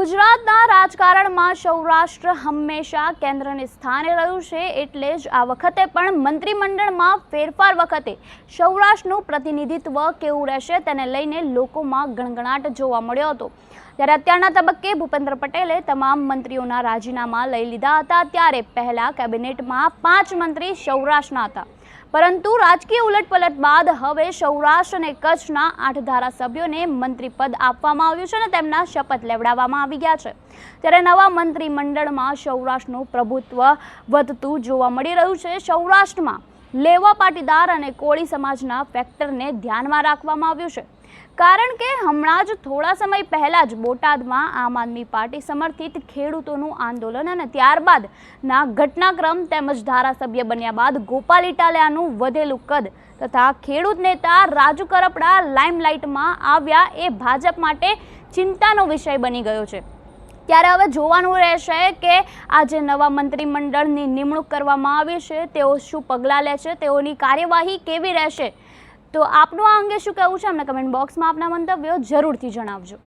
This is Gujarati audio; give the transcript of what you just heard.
ગુજરાતના રાજકારણમાં સૌરાષ્ટ્ર હંમેશા કેન્દ્રને સ્થાને રહ્યું છે એટલે જ આ વખતે પણ મંત્રીમંડળમાં ફેરફાર વખતે સૌરાષ્ટ્રનું પ્રતિનિધિત્વ કેવું રહેશે તેને લઈને લોકોમાં ગણગણાટ જોવા મળ્યો હતો. ત્યારે અત્યારના તબક્કે ભૂપેન્દ્ર પટેલે તમામ મંત્રીઓના રાજીનામા લઈ લીધા હતા. ત્યારે પહેલા કેબિનેટમાં પાંચ મંત્રી સૌરાષ્ટ્રના હતા. પરંતુ રાજકીય ઉલટપલટ બાદ હવે સૌરાષ્ટ્ર અને કચ્છના આઠ ધારાસભ્યોને મંત્રી પદ આપવામાં આવ્યું છે અને તેમના શપથ લેવડાવવામાં આવી ગયા છે. ત્યારે નવા મંત્રીમંડળમાં સૌરાષ્ટ્રનું પ્રભુત્વ વધતું જોવા મળી રહ્યું છે. સૌરાષ્ટ્રમાં લેવા પાટીદાર અને કોળી સમાજના ફેક્ટરને ધ્યાનમાં રાખવામાં આવ્યું છે. કારણ કે હમણાં જ થોડા સમય પહેલાં જ બોટાદમાં આમ આદમી પાર્ટી સમર્થિત ખેડૂતોનું આંદોલન અને ત્યારબાદના ઘટનાક્રમ તેમજ ધારાસભ્ય બન્યા બાદ ગોપાલ ઇટાલિયાનું વધેલું કદ તથા ખેડૂત નેતા રાજુ કરપડા લાઇમલાઇટમાં આવ્યા એ ભાજપ માટે ચિંતાનો વિષય બની ગયો છે. ત્યારે હવે જોવાનું રહેશે કે આ જે નવા મંત્રીમંડળની નિમણૂક કરવામાં આવી છે, તેઓ શું પગલાં લે છે તેઓની કાર્યવાહી કેવી રહેશે? તો આપનું આ અંગે શું કહેવું છે? અમને કમેન્ટ બોક્સમાં આપના મંતવ્યો જરૂરથી જણાવજો.